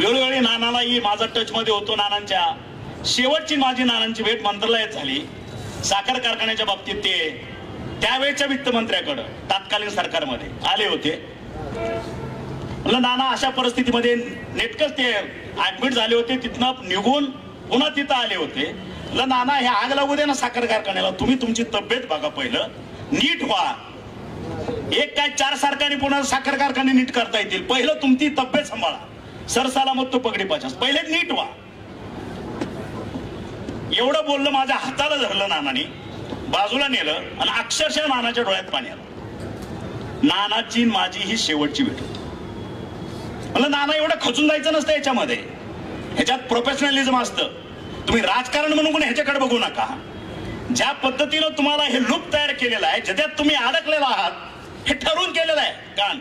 वेळोवेळी नानालाही माझा टचमध्ये होतो नानांच्या. शेवटची माझी नानांची भेट मंत्रालयात झाली. साखर कारखान्याच्या बाबतीत ते त्यावेळच्या वित्तमंत्र्याकडं तत्कालीन सरकारमध्ये आले होते. म्हणलं नाना अशा परिस्थितीमध्ये नेटकच ते ऍडमिट झाले होते. तिथनं निघून पुन्हा तिथं आले होते. म्हणलं नाना हे आग लागू दे ना साखर कारखान्याला. तुम्ही तुमची तब्येत बघा पहिलं. नीट व्हा. एक काय चार सारख्याने पुन्हा साखर कारखाने नीट करता येतील. पहिलं तुमची तब्येत सांभाळा. सरसाला मग तो पगडी पाचास पहिले नीट व्हा. एवढं बोललं माझ्या हाताला धरलं नानानी. बाजूला नेलं आणि अक्षरशः नानाच्या डोळ्यात पाणी आलं. नानाची माझी ही शेवटची भेट होती. म्हणलं नाना एवढं खचून जायचं नसतं याच्यामध्ये. ह्याच्यात प्रोफेशनलिझम असतं. तुम्ही राजकारण म्हणून कोणी ह्याच्याकडे बघू नका. ज्या पद्धतीनं तुम्हाला हे लूप तयार केलेलं आहे ज्याच्यात तुम्ही अडकलेला आहात हे ठरवून केलेलं आहे. कान.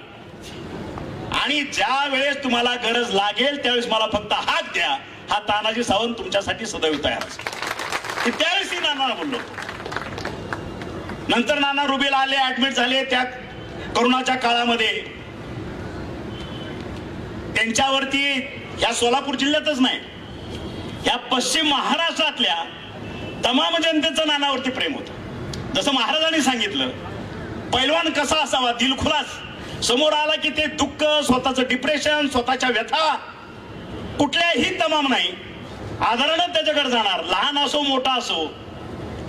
आणि ज्या वेळेस तुम्हाला गरज लागेल त्यावेळेस मला फक्त हाक द्या. हा तानाजी सावंत तुमच्यासाठी सदैव तयार असतो त्यावेळेस नाना बोललो नंतर नाना रुबेला आले ऍडमिट झाले. त्या करोनाच्या काळामध्ये त्यांच्यावरती या सोलापूर जिल्ह्यातच नाही या पश्चिम महाराष्ट्रातल्या तमाम जनतेचं नानावरती प्रेम होतं. जसं महाराजांनी सांगितलं पैलवान कसा असावा दिलखुलास. समोर आला की ते दुःख स्वतःचं डिप्रेशन स्वतःच्या व्यथा कुठल्याही तमाम नाही. आदरणच त्याच्याकडे जाणार. लहान असो मोठा असो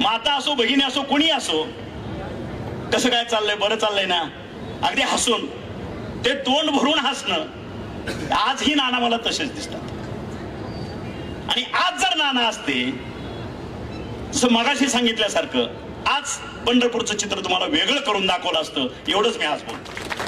माता असो बहिणी असो कुणी असो कसं काय चाललंय बरं चाललंय ना? अगदी हसून. ते तोंड भरून हसणं. आजही नाना मला तसेच दिसतात. आणि आज जर नाना असते जसं मगाशी सांगितल्यासारखं आज पंढरपूरचं चित्र तुम्हाला वेगळं करून दाखवलं असतं. एवढंच मी आज बोलतो.